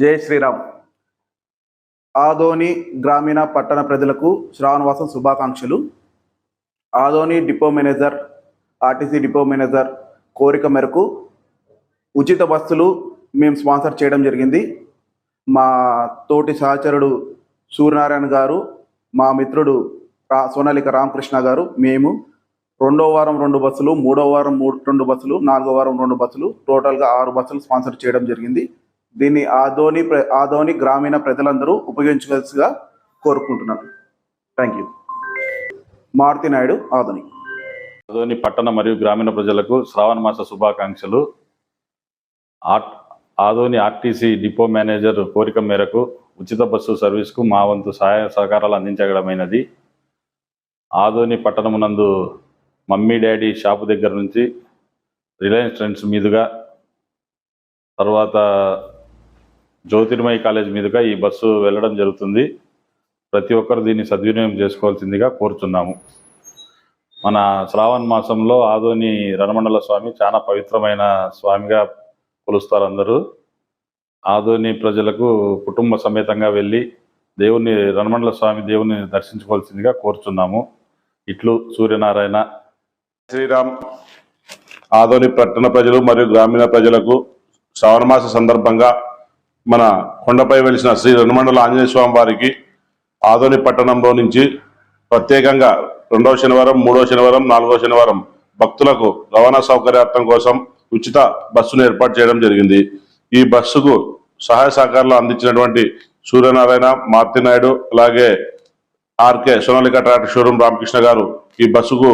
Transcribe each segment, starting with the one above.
జై శ్రీరామ్. ఆదోని గ్రామీణ పట్టణ ప్రజలకు శ్రావణవాసం శుభాకాంక్షలు. Adoni depot manager RTC depot manager కోరిక మేరకు ఉచిత బస్సులు మేము స్పాన్సర్ చేయడం జరిగింది. మా తోటి సహచరుడు సూర్యనారాయణ గారు మా మిత్రుడు రా సోనాలిక రామకృష్ణ గారు మేము రెండో వారం రెండు బస్సులు మూడో వారం మూడు రెండు బస్సులు నాలుగో వారం రెండు బస్సులు టోటల్గా ఆరు బస్సులు స్పాన్సర్ చేయడం జరిగింది. దీన్ని ఆదోని ప్ర- ఆదోని గ్రామీణ ప్రజలందరూ ఉపయోగించవలసిగా కోరుకుంటున్నాను. Thank you Maruti Naidu Adoni. Adoni పట్టణ మరియు గ్రామీణ ప్రజలకు శ్రావణ మాస శుభాకాంక్షలు. At Adoni RTC depot manager కోరిక మేరకు ఉచిత బస్సు సర్వీస్కు మా వంతు సహాయ సహకారాలు అందించగలమైనది. ఆదోని పట్టణమునందు మమ్మీ డాడీ షాపు దగ్గర నుంచి రిలయన్స్ ట్రెండ్స్ మీదుగా తర్వాత జ్యోతిర్మయ కాలేజ్ మీదుగా ఈ బస్సు వెళ్ళడం జరుగుతుంది. ప్రతి ఒక్కరు దీన్ని సద్వినియోగం చేసుకోవాల్సిందిగా కోరుచున్నాము. మన శ్రావణ మాసంలో ఆదోని రణమండల స్వామి చాలా పవిత్రమైన స్వామిగా కొలుస్తారు అందరూ. ఆదోని ప్రజలకు కుటుంబ సమేతంగా వెళ్ళి దేవుని రణమండల స్వామి దేవుని దర్శించుకోవాల్సిందిగా కోరుచున్నాము. ఇట్లు సూర్యనారాయణ. శ్రీరామ్ ఆదోని పట్టణ ప్రజలు మరియు గ్రామీణ ప్రజలకు శ్రావణ మాస సందర్భంగా మన కొండపై వెలిసిన శ్రీ రణమండల ఆంజనేయ స్వామి వారికి ఆదోని పట్టణంలో నుంచి ప్రత్యేకంగా రెండవ శనివారం మూడవ శనివారం నాలుగవ శనివారం భక్తులకు రవాణా సౌకర్యార్థం కోసం ఉచిత బస్సును ఏర్పాటు చేయడం జరిగింది. ఈ బస్సుకు సహాయ సహకారాలు అందించినటువంటి సూర్యనారాయణ మార్తి నాయుడు అలాగే RK Sonalika tractor showroom Ramakrishna గారు ఈ బస్సుకు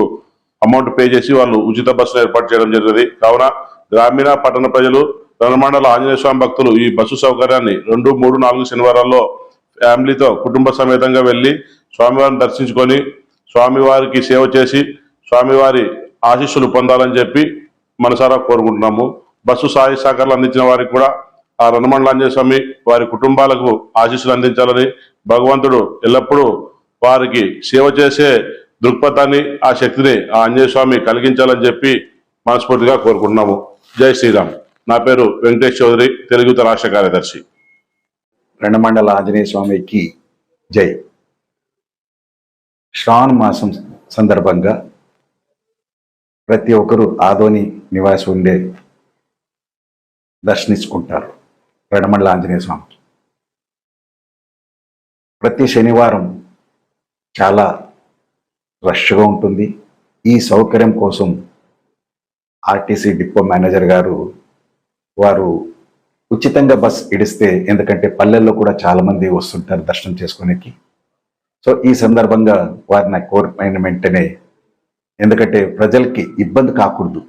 అమౌంట్ పే చేసి వాళ్ళు ఉచిత బస్సును ఏర్పాటు చేయడం జరిగింది. కావున గ్రామీణ పట్టణ ప్రజలు రణమండల ఆంజనేయ స్వామి భక్తులు ఈ బస్సు సౌకర్యాన్ని రెండు మూడు నాలుగు శనివారాల్లో ఫ్యామిలీతో కుటుంబ సమేతంగా వెళ్ళి స్వామివారిని దర్శించుకొని స్వామివారికి సేవ చేసి స్వామివారి ఆశీస్సులు పొందాలని చెప్పి మనసారా కోరుకుంటున్నాము. బస్సు సాయి సహకారాలు అందించిన వారికి కూడా ఆ రణమండల ఆంజనేయ స్వామి వారి కుటుంబాలకు ఆశీస్సులు అందించాలని భగవంతుడు ఎల్లప్పుడూ వారికి సేవ చేసే దృక్పథాన్ని ఆ శక్తిని ఆ ఆంజనేయ స్వామి కలిగించాలని చెప్పి మనస్ఫూర్తిగా కోరుకుంటున్నాము. జై శ్రీరామ్. నా పేరు వెంకటేష్ చౌదరి తెలుగు రాష్ట్ర కార్యదర్శి. రెండమండల ఆంజనేయ స్వామికి జై. శ్రావణ మాసం సందర్భంగా ప్రతి ఒక్కరూ ఆదోని నివాసి ఉండే దర్శనించుకుంటారు రెండమండల ఆంజనేయ స్వామికి. ప్రతి శనివారం చాలా రష్గా ఉంటుంది. ఈ సౌకర్యం కోసం ఆర్టీసీ డిపో మేనేజర్ గారు వారు ఉచితంగా బస్ ఇడిస్తే ఎందుకంటే పల్లెల్లో కూడా చాలామంది వస్తుంటారు దర్శనం చేసుకోనికి. సో ఈ సందర్భంగా వారిని కోరిపోయిన వెంటనే ఎందుకంటే ప్రజలకి ఇబ్బంది కాకూడదు.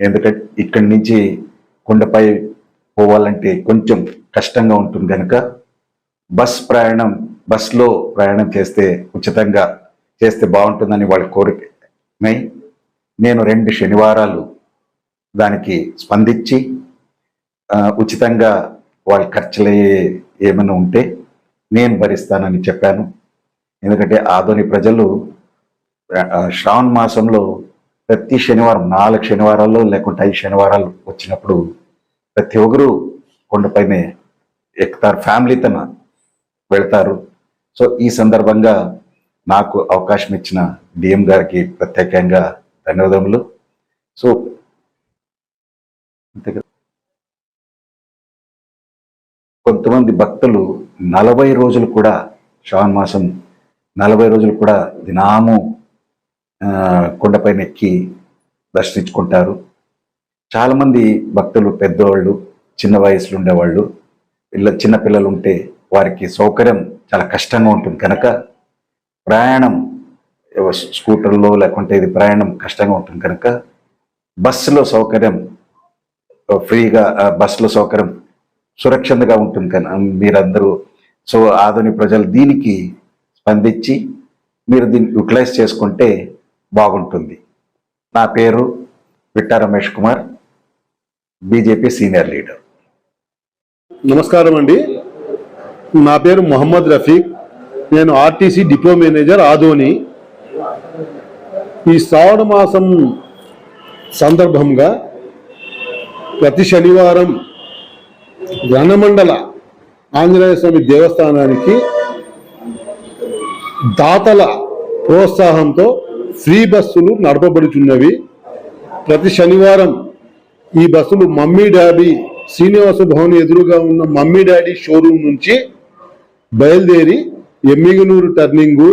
ఎందుకంటే ఇక్కడి నుంచి కొండపై పోవాలంటే కొంచెం కష్టంగా ఉంటుంది కనుక బస్ ప్రయాణం బస్లో ప్రయాణం చేస్తే ఉచితంగా చేస్తే బాగుంటుందని వాళ్ళ కోరిక నేను రెండు శనివారాలు దానికి స్పందించి ఉచితంగా వాళ్ళ ఖర్చులు ఏమైనా ఉంటే నేను భరిస్తానని చెప్పాను. ఎందుకంటే ఆధునిక ప్రజలు శ్రావణ మాసంలో ప్రతి శనివారం నాలుగు శనివారాల్లో లేకుంటే ఐదు శనివారాలు వచ్చినప్పుడు ప్రతి ఒక్కరు కొండపైనే ఎక్కుతారు ఫ్యామిలీతోన వెళ్తారు. సో ఈ సందర్భంగా నాకు అవకాశం ఇచ్చిన డిఎం గారికి ప్రత్యేకంగా ధన్యవాదములు. సో అంతే కదా. కొంతమంది భక్తులు నలభై రోజులు కూడా శ్రావణ మాసం నలభై రోజులు కూడా దినాము కొండపైన ఎక్కి దర్శించుకుంటారు. చాలామంది భక్తులు పెద్దవాళ్ళు చిన్న వయసులో ఉండేవాళ్ళు పిల్ల చిన్న పిల్లలు ఉంటే వారికి సౌకర్యం చాలా కష్టంగా ఉంటుంది. కనుక ప్రయాణం స్కూటర్లో లేకుంటే ఇది ప్రయాణం కష్టంగా ఉంటుంది. కనుక బస్సులో సౌకర్యం ఫ్రీగా బస్సుల సౌకర్యం సురక్షితంగా ఉంటుంది కనుక మీరందరూ సో ఆధునిక ప్రజలు దీనికి స్పందించి మీరు దీన్ని యూటిలైజ్ చేసుకుంటే బాగుంటుంది. నా పేరు Vitta Ramesh Kumar BJP senior leader. నమస్కారం అండి. నా పేరు మొహమ్మద్ రఫీక్. నేను ఆర్టీసీ డిపో మేనేజర్ ఆదోని. ఈ శ్రావణ మాసం సందర్భంగా ప్రతి శనివారం రణమండల ఆంజనేయ స్వామి దేవస్థానానికి దాతల ప్రోత్సాహంతో ఫ్రీ బస్సులు నడపబడుచున్నవి. ప్రతి శనివారం ఈ బస్సులు మమ్మీ డాడీ శ్రీనివాస భవన్ ఎదురుగా ఉన్న మమ్మీ డాడీ షోరూమ్ నుంచి బయలుదేరి Emmiganur turning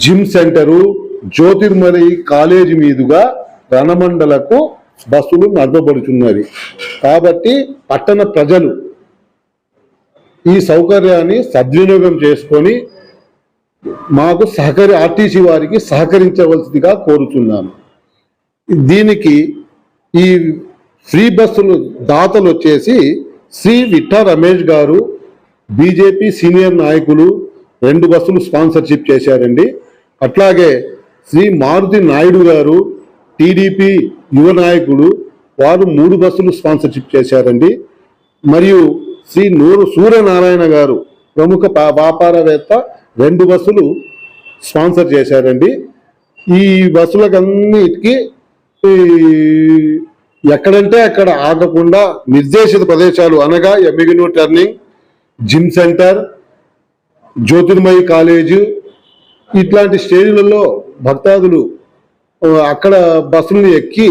gym center Jyotirmali college మీదుగా రణమండలకు బస్సులు నడపబడుతున్నది కాబట్టి పట్టణ ప్రజలు ఈ సౌకర్యాన్ని సద్వినియోగం చేసుకొని మాకు సహకరి ఆర్టీసీ వారికి సహకరించవలసిందిగా కోరుతున్నాను దీనికి ఈ ఫ్రీ బస్సులు దాతలు వచ్చేసి శ్రీ విఠా రమేష్ గారు బీజేపీ సీనియర్ నాయకులు రెండు బస్సులు స్పాన్సర్షిప్ చేశారండి. అట్లాగే శ్రీ మారుతి నాయుడు గారు టీడీపీ యువ నాయకుడు వారు మూడు బస్సులు స్పాన్సర్షిప్ చేశారండి. మరియు శ్రీ నూరు సూర్యనారాయణ గారు ప్రముఖ వ్యాపారవేత్త రెండు బస్సులు స్పాన్సర్ చేశారండి. ఈ బస్సులకన్నిటికీ ఈ ఎక్కడంటే అక్కడ ఆగకుండా నిర్దేశిత ప్రదేశాలు అనగా Emmiganur turning gym center Jyothirmayi college ఇట్లాంటి స్టేజీలలో భక్తాదులు అక్కడ బస్సులను ఎక్కి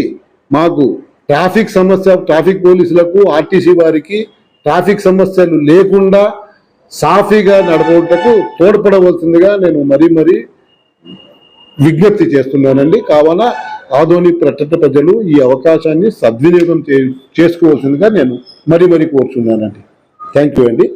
మాకు ట్రాఫిక్ సమస్య ట్రాఫిక్ పోలీసులకు ఆర్టీసీ వారికి ట్రాఫిక్ సమస్యలు లేకుండా సాఫీగా నడపటకు తోడ్పడవలసిందిగా నేను మరీ మరీ విజ్ఞప్తి చేస్తున్నానండి. కావున ఆదోని పట్టణ ప్రజలు ఈ అవకాశాన్ని సద్వినియోగం చే చేసుకోవాల్సిందిగా నేను మరీ మరీ కోరుతున్నానండి థ్యాంక్ యూ అండి.